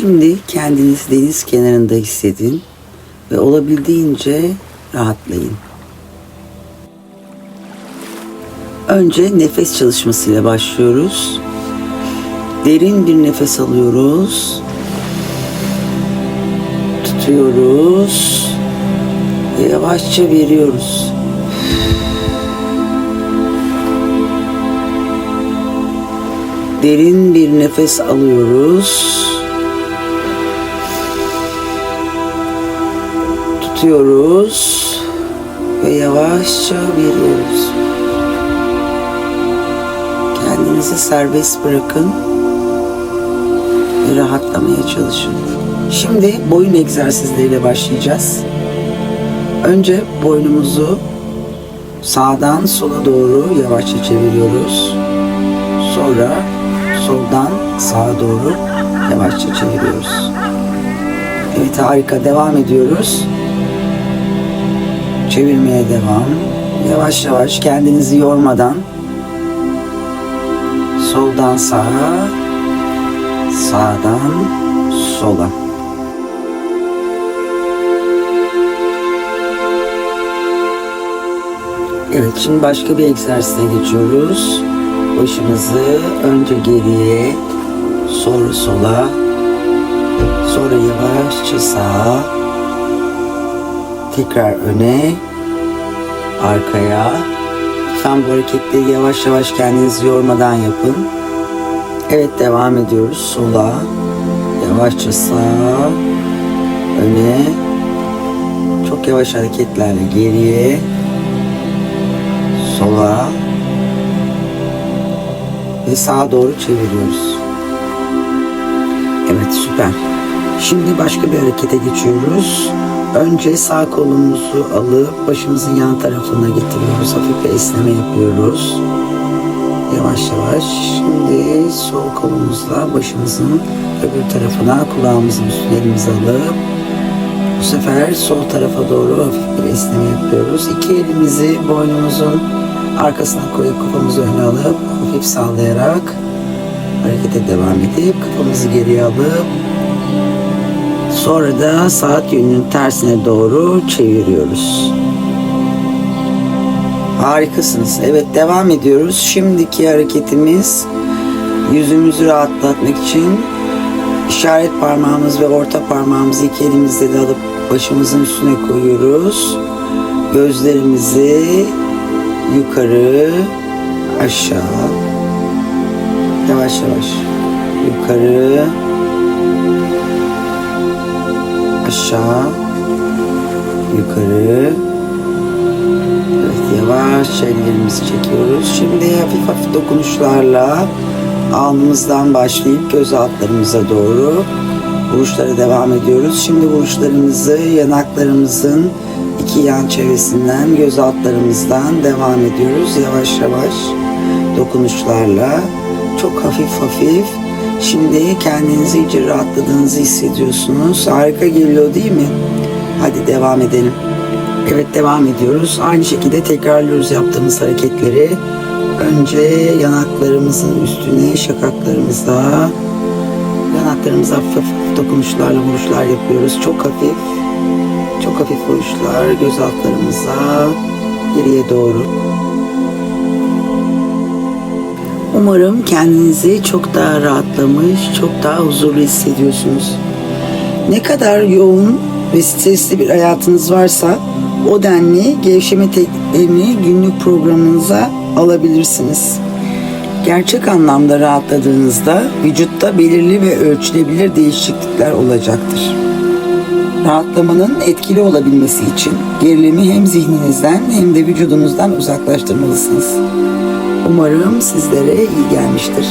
Şimdi kendinizi deniz kenarında hissedin ve olabildiğince rahatlayın. Önce nefes çalışmasıyla başlıyoruz. Derin bir nefes alıyoruz. Tutuyoruz ve yavaşça veriyoruz. Derin bir nefes alıyoruz. Tutuyoruz ve yavaşça veriyoruz. Kendinizi serbest bırakın ve rahatlamaya çalışın. Şimdi boyun egzersizleriyle başlayacağız. Önce boynumuzu sağdan sola doğru yavaşça çeviriyoruz. Sonra soldan sağa doğru yavaşça çeviriyoruz. Evet harika devam ediyoruz. Çevirmeye devam. Yavaş yavaş kendinizi yormadan soldan sağa, sağdan sola. Evet şimdi başka bir egzersize geçiyoruz. Başımızı önce geriye, sonra sola, sonra yavaşça sağa, tekrar öne, arkaya. Lütfen bu hareketleri yavaş yavaş kendinizi yormadan yapın. Evet devam ediyoruz. Sola, yavaşça sağa, öne, çok yavaş hareketlerle geriye, sola ve sağa doğru çeviriyoruz. Evet süper. Şimdi başka bir harekete geçiyoruz. Önce sağ kolumuzu alıp başımızın yan tarafına getiriyoruz. Hafif bir esneme yapıyoruz. Yavaş yavaş. Şimdi sol kolumuzla başımızın öbür tarafına kulağımızın üstüne elimizi alıp bu sefer sol tarafa doğru hafif bir esneme yapıyoruz. İki elimizi boynumuzun arkasına koyup kafamızı öne alıp hafif sallayarak harekete devam edip kafamızı geriye alıp sonra da saat yönünün tersine doğru çeviriyoruz. Harikasınız. Evet devam ediyoruz. Şimdiki hareketimiz yüzümüzü rahatlatmak için işaret parmağımız ve orta parmağımızı iki elimizle de alıp başımızın üstüne koyuyoruz. Gözlerimizi yukarı, aşağı, yavaş yavaş yukarı, aşağı, yukarı. Evet, yavaş ellerimizi çekiyoruz. Şimdi hafif hafif dokunuşlarla alnımızdan başlayıp göz altlarımıza doğru vuruşlara devam ediyoruz. Şimdi vuruşlarımızı yanaklarımızın iki yan çevresinden göz altlarımızdan devam ediyoruz. Yavaş yavaş dokunuşlarla çok hafif hafif Şimdi kendinizi iyice rahatladığınızı hissediyorsunuz. Harika geliyor değil mi? Hadi devam edelim. Evet devam ediyoruz. Aynı şekilde tekrarlıyoruz yaptığımız hareketleri. Önce yanaklarımızın üstüne şakaklarımıza yanaklarımıza hafif hafif dokunuşlarla vuruşlar yapıyoruz. Çok hafif çok hafif vuruşlar göz altlarımıza geriye doğru. Umarım kendinizi çok daha rahatlamış, çok daha huzurlu hissediyorsunuz. Ne kadar yoğun ve stresli bir hayatınız varsa o denli gevşeme tekniklerini günlük programınıza alabilirsiniz. Gerçek anlamda rahatladığınızda vücutta belirli ve ölçülebilir değişiklikler olacaktır. Rahatlamanın etkili olabilmesi için gerilimi hem zihninizden hem de vücudunuzdan uzaklaştırmalısınız. Umarım sizlere iyi gelmiştir.